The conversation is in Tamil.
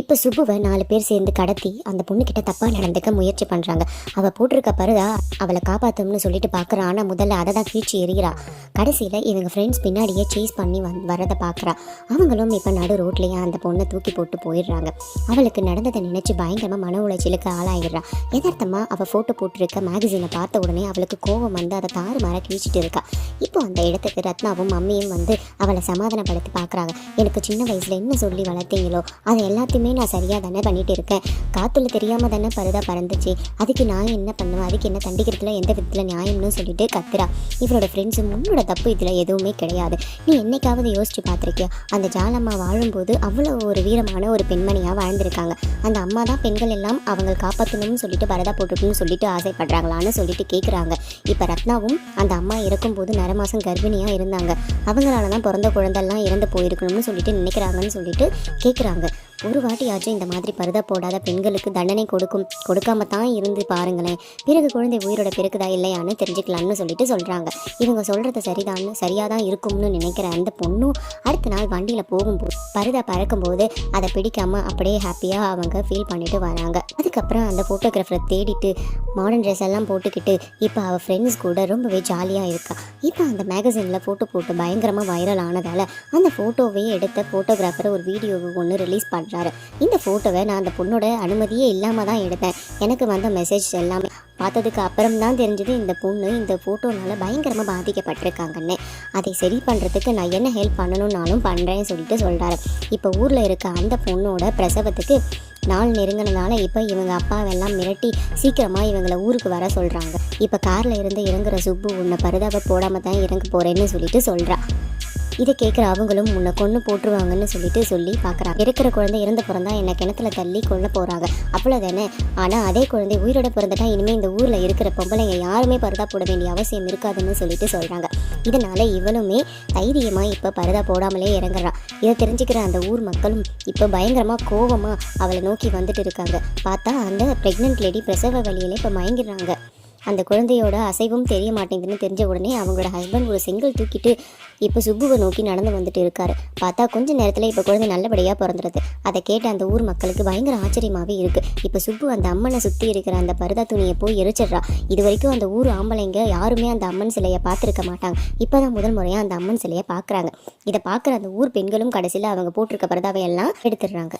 இப்போ சுப்புவை நாலு பேர் சேர்ந்து கடத்தி அந்த பொண்ணுக்கிட்ட தப்பாக நடந்துக்க முயற்சி பண்ணுறாங்க அவள் போட்டிருக்க பருதா அவளை காப்பாற்றணும்னு சொல்லிட்டு பார்க்குறான் ஆனால் முதல்ல அதை தான் கீழ்ச்சி எறிகிறா. கடைசியில் இவங்க ஃப்ரெண்ட்ஸ் பின்னாடியே சேஸ் பண்ணி வந் வரதை பார்க்குறா அவங்களும் இப்போ நடு ரோட்லேயே அந்த பொண்ணை தூக்கி போட்டு போயிடுறாங்க. அவளுக்கு நடந்ததை நினச்சி பயங்கரமாக மன உளைச்சலுக்கு ஆளாகிடுறா எதார்த்தமாக அவள் ஃபோட்டோ போட்டிருக்க மேகசினை பார்த்த உடனே அவளுக்கு கோவம் வந்து அதை தாறு மாற கிழிச்சிட்டு இருக்கா. இப்போ அந்த இடத்துக்கு ரத்னாவும் மம்மியும் வந்து அவளை சமாதானப்படுத்தி பார்க்குறாங்க எனக்கு சின்ன வயசில் என்ன சொல்லி வளர்த்தீங்களோ அதை எல்லாத்தையுமே நான் சரியாக தானே பண்ணிட்டு இருக்கேன். காற்றுல தெரியாமல் தானே பருதா பறந்துச்சு. அதுக்கு நான் என்ன பண்ணுவேன்? அதுக்கு என்ன தண்டிக்கிறதுல எந்த விதத்தில் நியாயம்னு சொல்லிட்டு கத்துறா. இவரோட ஃப்ரெண்ட்ஸு உன்னோட தப்பு இதில் எதுவுமே கிடையாது. நீ என்னைக்காவது யோசிச்சு பார்த்துருக்கியா? அந்த ஜாலம்மா வாழும்போது அவ்வளோ ஒரு வீரமான ஒரு பெண்மணியாக வாழ்ந்திருக்காங்க. அந்த அம்மா தான் பெண்கள் எல்லாம் அவங்க காப்பாற்றணும்னு சொல்லிட்டு பரதா போட்டுக்கணும்னு சொல்லிட்டு ஆசைப்படுறாங்களான்னு சொல்லிட்டு கேட்குறாங்க இப்போ ரத்னாவும் அந்த அம்மா இறக்கும்போது நரமாசம் கர்ப்பிணியாக இருந்தாங்க. அவங்களால தான் பிறந்த குழந்தெல்லாம் இறந்து போயிருக்கணும்னு சொல்லிட்டு நினைக்கிறாங்கன்னு சொல்லிட்டு கேட்குறாங்க ஒரு வாட்டியாச்சும் இந்த மாதிரி பருதா போடாத பெண்களுக்கு தண்டனை கொடுக்கும் கொடுக்காம தான் இருந்து பாருங்களேன். பிறகு குழந்தை உயிரோட பிறகுதா இல்லையான்னு தெரிஞ்சுக்கலாம்னு சொல்லிட்டு சொல்கிறாங்க இவங்க சொல்கிறது சரிதான்னு சரியாக தான் இருக்கும்னு நினைக்கிற அந்த பொண்ணும் அடுத்த நாள் வண்டியில் போகும்போது பருதா பறக்கும்போது அதை பிடிக்காம அப்படியே ஹாப்பியாக அவங்க ஃபீல் பண்ணிட்டு வராங்க. அதுக்கப்புறம் அந்த ஃபோட்டோகிராஃபரை தேடிட்டு மாடர்ன் ட்ரெஸ் எல்லாம் போட்டுக்கிட்டு இப்போ அவள் ஃப்ரெண்ட்ஸ் கூட ரொம்பவே ஜாலியாக இருக்கா. இப்போ அந்த மேகசினில் ஃபோட்டோ போட்டு பயங்கரமாக வைரல் ஆனதால் அந்த ஃபோட்டோவே எடுத்த ஃபோட்டோகிராஃபர் ஒரு வீடியோவை ஒன்று ரிலீஸ் பண்ணுறாரு இந்த ஃபோட்டோவை நான் அந்த பொண்ணோட அனுமதியே இல்லாமல் தான் எடுத்தேன். எனக்கு வந்த மெசேஜ் எல்லாமே பார்த்ததுக்கு அப்புறம் தான் தெரிஞ்சது இந்த பொண்ணு இந்த ஃபோட்டோனால பயங்கரமாக பாதிக்கப்பட்டிருக்காங்கன்னு. அதை சரி பண்ணுறதுக்கு நான் என்ன ஹெல்ப் பண்ணணும்னாலும் பண்ணுறேன்னு சொல்லிட்டு சொல்கிறாரு இப்போ ஊரில் இருக்க அந்த பொண்ணோட பிரசவத்துக்கு நாள் நெருங்கினதால இப்போ இவங்க அப்பாவெல்லாம் மிரட்டி சீக்கிரமாக இவங்களை ஊருக்கு வர சொல்கிறாங்க இப்போ காரில் இருந்து இறங்குற சுப்பு உன்னை பரிதாப போடாமல் தான் இறங்க போகிறேன்னு சொல்லிட்டு சொல்கிறா இதை கேட்குற அவங்களும் உன்னை கொன்று போட்டுருவாங்கன்னு சொல்லிட்டு சொல்லி பார்க்குறாங்க இருக்கிற குழந்தை இறந்து பிறந்தா என்னை கிணத்துல தள்ளி கொல்ல போகிறாங்க அவ்வளோதானே ஆனால் அதே குழந்தை உயிரோட பிறந்துட்டா இனிமேல் இந்த ஊரில் இருக்கிற பொம்பளைங்க யாருமே பருதா போட வேண்டிய அவசியம் இருக்காதுன்னு சொல்லிட்டு சொல்கிறாங்க இதனால இவனுமே தைரியமாக இப்போ பரதா போடாமலே இறங்குறான் இதை தெரிஞ்சுக்கிற அந்த ஊர் மக்களும் இப்போ பயங்கரமாக கோவமாக அவளை நோக்கி வந்துட்டு இருக்காங்க. பார்த்தா அந்த ப்ரெக்னென்ட் லேடி பிரசவ வழியில இப்போ மயங்கிடுறாங்க. அந்த குழந்தையோட அசைவும் தெரிய மாட்டேங்குதுன்னு தெரிஞ்ச உடனே அவங்களோட ஹஸ்பண்ட் ஒரு செங்கல் தூக்கிட்டு இப்போ சுப்புவை நோக்கி நடந்து வந்துட்டு இருக்காரு. பார்த்தா கொஞ்ச நேரத்தில் இப்போ குழந்தை நல்லபடியாக பிறந்துருது. அதை கேட்ட அந்த ஊர் மக்களுக்கு பயங்கர ஆச்சரியமாகவே இருக்குது இப்போ சுப்பு அந்த அம்மனை சுற்றி இருக்கிற அந்த பருதா துணியை போய் எரிச்சிடுறா. இது வரைக்கும் அந்த ஊர் ஆம்பளைங்க யாருமே அந்த அம்மன் சிலையை பார்த்துருக்க மாட்டாங்க. இப்போ தான் முதல் முறையாக அந்த அம்மன் சிலையை பார்க்குறாங்க இதை பார்க்குற அந்த ஊர் பெண்களும் கடைசியில் அவங்க போட்டிருக்க பரதாவை எல்லாம் எடுத்துடுறாங்க.